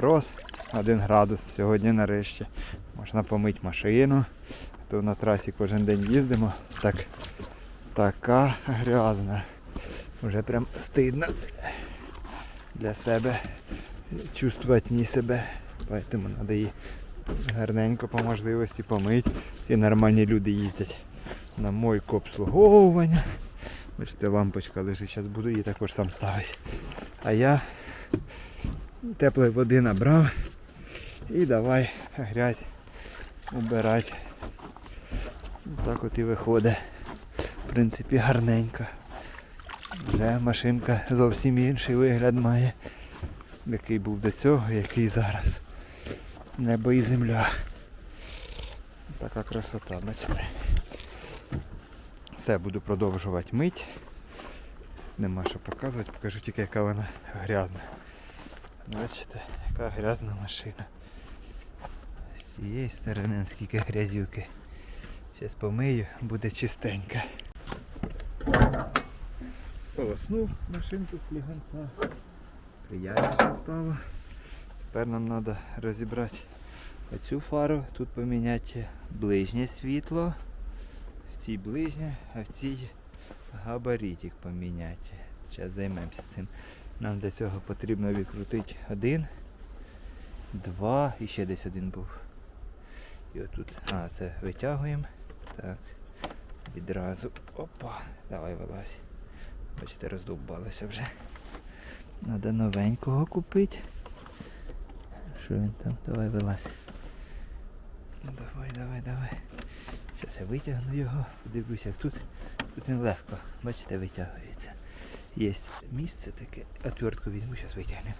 мороз, один градус. Сьогодні нарешті можна помити машину. То на трасі кожен день їздимо. Так, така грязна. Вже прям стидно для себе чувствувати не себе. Поэтому треба її гарненько по можливості помити. Всі нормальні люди їздять на мойку обслуговування. Бачите, лампочка лежить, зараз буду її також сам ставити. А я теплої води набрав і давай грязь убирати. Так от і виходить. В принципі, гарненько. Вже машинка зовсім інший вигляд має. Який був до цього, який зараз. Небо і земля. Така красота, бачите. Все, буду продовжувати мить. Нема що показувати, покажу тільки яка вона грязна. Бачите, яка грязна машина. З цієї сторони скільки грязюки. Зараз помию, буде чистенька. Сполоснув машинку з ліганця. Приятніше стало. Тепер нам треба розібрати оцю фару, тут поміняти ближнє світло. В цій ближнє, а в цій габаритик поміняти. Зараз займемося цим. Нам для цього потрібно відкрутити один, два і ще десь один був. І отут. А, це витягуємо. Так. Відразу. Опа. Давай вилазь. Бачите, роздовбалося вже. Надо новенького купити. Що він там? Давай вилазь. Давай, давай, давай. Зараз я витягну його, подивлюся, як тут. Тут він легко, бачите, витягується. Є місце таке. Отвертку візьму, зараз витягнемо.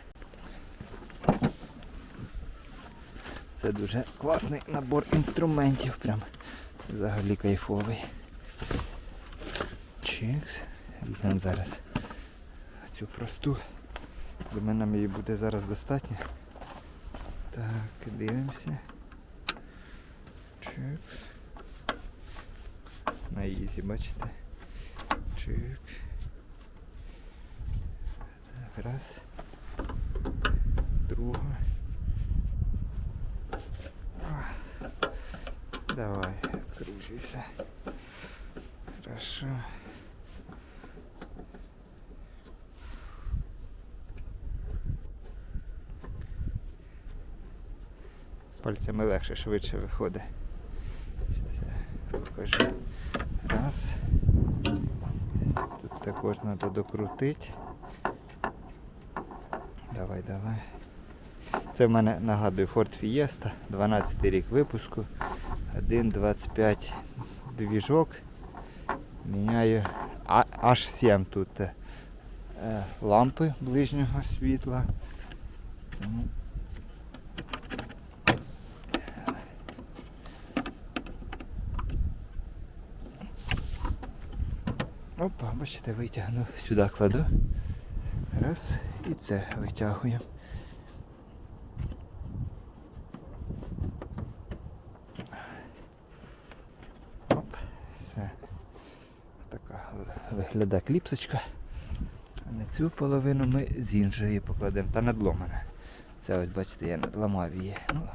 Це дуже класний набор інструментів, прям взагалі кайфовий. Чикс. Візьмемо зараз цю просту. Думаю, нам її буде зараз достатньо. Так, дивимося. Чикс. На ізі, бачите? Чикс. Раз. Друга. Давай, откручивайся. Хорошо. Пальцями легше, швидше виходить. Зараз я покажу. Раз. Тут також треба докрутити. Давай, давай. Це в мене нагадую Ford Fiesta, 12 рік випуску. 1.25 двіжок. Міняю аж 7 тут е, лампи ближнього світла. Опа, бачите, витягну. Сюди кладу. Раз. І це витягуємо. Оп, все. Така виглядає кліпсочка. А на цю половину ми з іншої покладемо. Та надломана. Це ось бачите, я надламав її. Ну,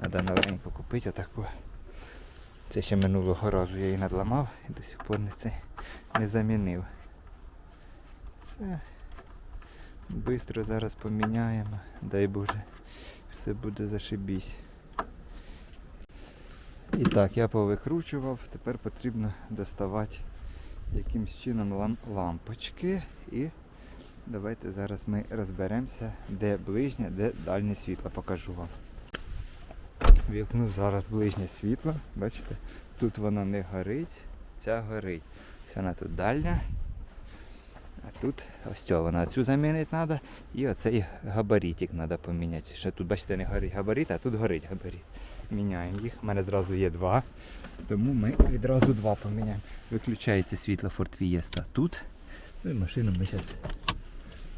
треба новеньку купити отаку. Це ще минулого разу я її надламав і до сих пор не, це, не замінив. Все. Бистро зараз поміняємо. Дай Боже, все буде зашибісь. І так, я повикручував, тепер потрібно доставати якимсь чином лампочки і давайте зараз ми розберемося, де ближнє, де дальнє світло. Покажу вам. Вімкнув зараз ближнє світло, бачите, тут воно не горить, ця горить. Ось вона тут дальня. А тут ось цього вона цю замінити треба. І оцей габаритик треба поміняти. Ще тут, бачите, не горить габарит, а тут горить габарит. Міняємо їх. У мене зразу є два. Тому ми відразу два поміняємо. Виключається світло Ford Fiesta тут. Ну і машину ми зараз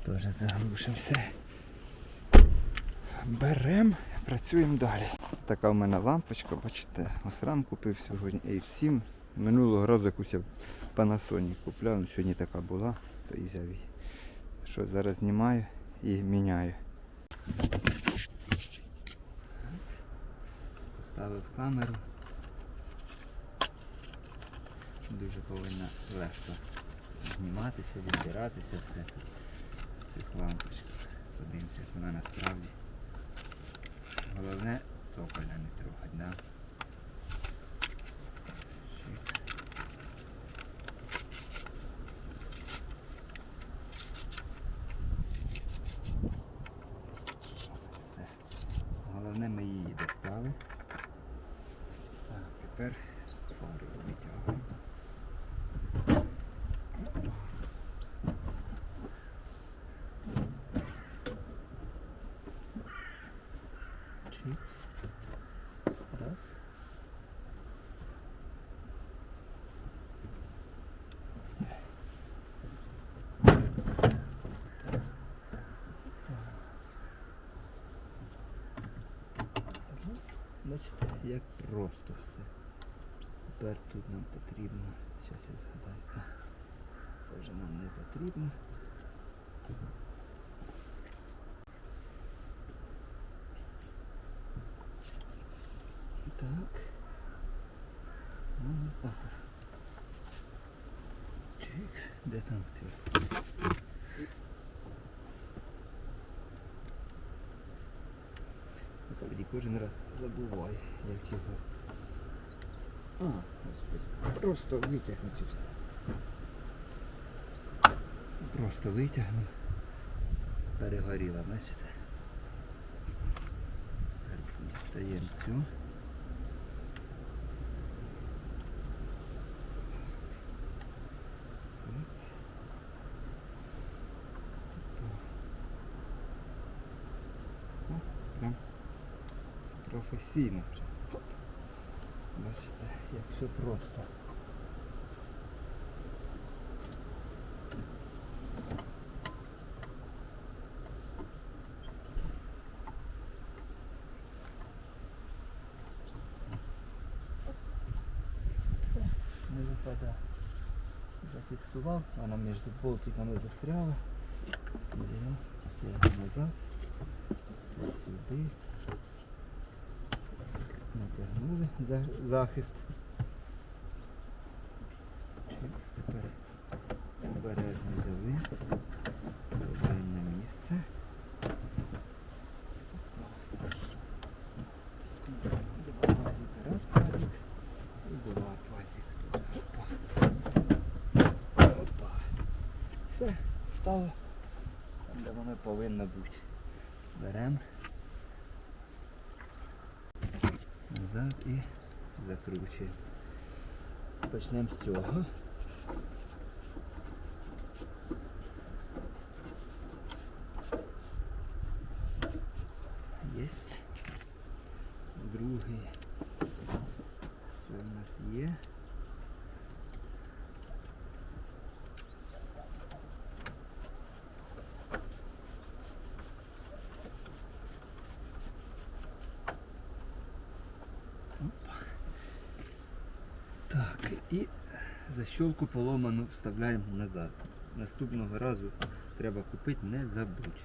теж заглушимо все. Беремо, працюємо далі. Така в мене лампочка, бачите, осрам купив сьогодні. І всім минулого разу якусь я Panasonic купляв, ну, сьогодні така була, Тобто то взяв її. Що зараз знімаю і міняю. Поставив камеру. Дуже повинна легко зніматися, відбиратися все в цих лампочках. Подивимося, як вона насправді. Головне цоколя не трогать, Да? Достали. Так, тепер фару витягуємо. Чик. Раз. Раз. Бачите, як просто все. Тепер тут нам потрібно, зараз я згадаю, це вже нам не потрібно. Так. Ну, так. Чик. Де там це? Насправді кожен раз забувай, як його. А, господи. Просто витягнути все. Просто витягнув. Перегоріла, бачите? Дістаємо цю. професійно вже. Бачите, як все просто. Все, не випадає. Зафіксував, вона між болтиками застряла. Беремо це назад, це сюди. Натягнули за- захист. Чикс, тепер обережно взяли. Ставимо на місце. Два пазика. Раз пазик і два пазик. Опа. Опа. Все, стало там, де воно повинно бути. Беремо. Назад і закручуємо. Почнемо з цього. Єсть. Другий. Все у нас є. Так, і защолку поломану вставляємо назад. Наступного разу треба купити, не забудь.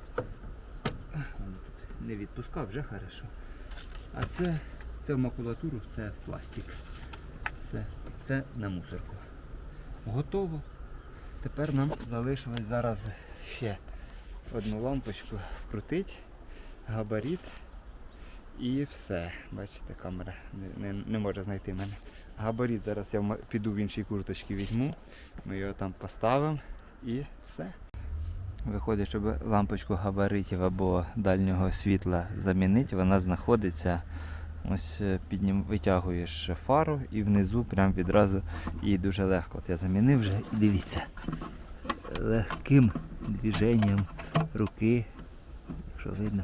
Не відпускав, вже хорошо. А це, це в макулатуру, це в пластик. Все, це на мусорку. Готово. Тепер нам залишилось зараз ще одну лампочку вкрутити, габарит і все. Бачите, камера не, не, не може знайти мене. Габарит зараз я піду в іншій курточці візьму. Ми його там поставимо і все. Виходить, щоб лампочку габаритів або дальнього світла замінити, вона знаходиться. Ось е, піднім, витягуєш фару і внизу прям відразу її дуже легко. От я замінив вже і дивіться. Легким движенням руки, якщо видно,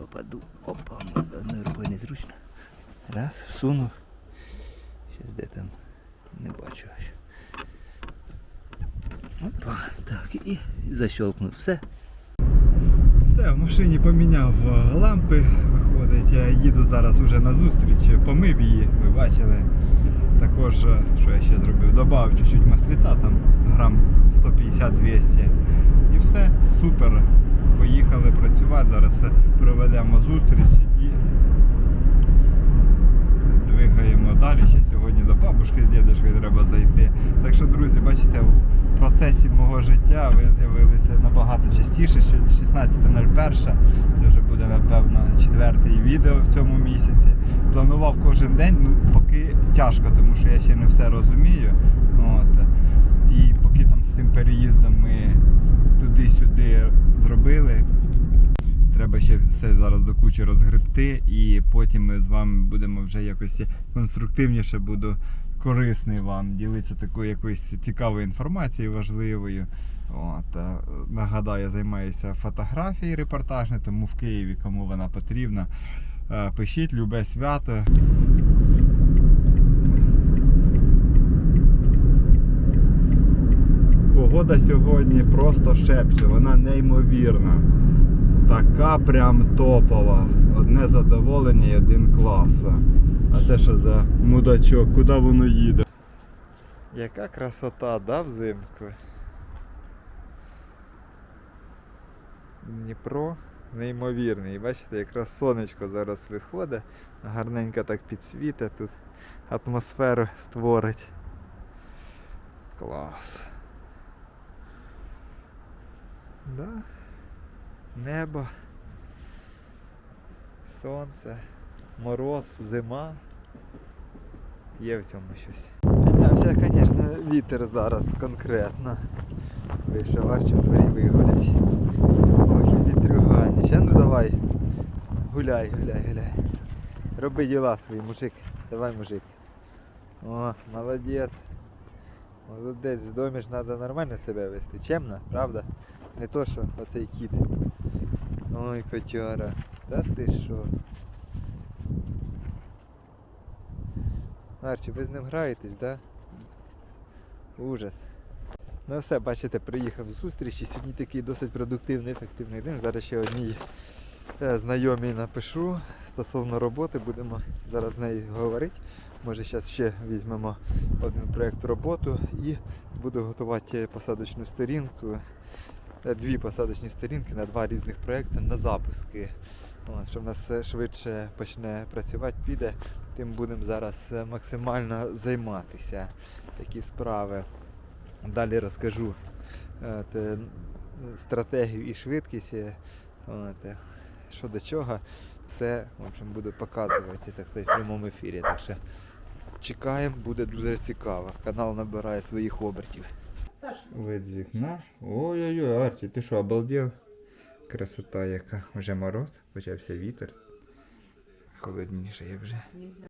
попаду. Опа, одною рукою незручно. Раз, всунув. Щось де там не бачу. Опа, так, і защелкнув. Все. Все, в машині поміняв е, лампи, виходить. Я їду зараз уже на зустріч, помив її, ви бачили. Також, е, що я ще зробив, додав чуть-чуть масліця, там грам 150-200. І все, супер. Поїхали працювати. Зараз е, проведемо зустріч і двигаємо далі. Ще сьогодні до бабушки з дідушкою треба зайти. Так що, друзі, бачите, у процесі мого життя ви з'явилися набагато частіше. що з 16.01. Це вже буде, напевно, четвертий відео в цьому місяці. Планував кожен день, ну поки тяжко, тому що я ще не все розумію. От. І поки там з цим переїздом ми туди-сюди зробили. Треба ще все зараз до кучі розгребти, і потім ми з вами будемо вже якось конструктивніше буду корисний вам, ділитися такою якоюсь цікавою інформацією важливою. От, е, нагадаю, я займаюся фотографією репортажною, тому в Києві, кому вона потрібна, е, пишіть любе свято. Погода сьогодні просто шепче, вона неймовірна. Така прям топова. Одне задоволення і один клас. А це що за мудачок? Куди воно їде? Яка красота, да, взимку? Дніпро неймовірний. Бачите, якраз сонечко зараз виходить, гарненько так підсвітить тут, атмосферу створить. Клас. Да. Небо, сонце, мороз, зима. Є в цьому щось. Піднявся, звісно, вітер зараз конкретно. Вийшов аж дворі вигулять. Ох і вітрюгані. Ще ну давай. Гуляй, гуляй, гуляй. Роби діла свої, мужик. Давай, мужик. О, молодець. Молодець, в домі ж треба нормально себе вести. Чемно, правда? Не то, що оцей кіт. Ой, котяра. Та ти що? Арчі, ви з ним граєтесь, да? Ужас. Ну все, бачите, приїхав з зустрічі. Сьогодні такий досить продуктивний, ефективний день. Зараз ще одній е, знайомій напишу стосовно роботи, будемо зараз з нею говорити. Може зараз ще візьмемо один проєкт роботу і буду готувати посадочну сторінку. Е, Дві посадочні сторінки на два різних проєкти на запуски. От, що в нас швидше почне працювати, піде, тим будемо зараз е, максимально займатися. Такі справи. Далі розкажу е, те, стратегію і швидкість, е, от, е, що до чого. Все в общем, буду показувати так сказати, в прямому ефірі. Так що чекаємо, буде дуже цікаво. Канал набирає своїх обертів. Саша, Вид з вікна. Ой-ой-ой, Арті, ти що, обалдів? Красота яка. Вже мороз, почався вітер. Холодніше вже.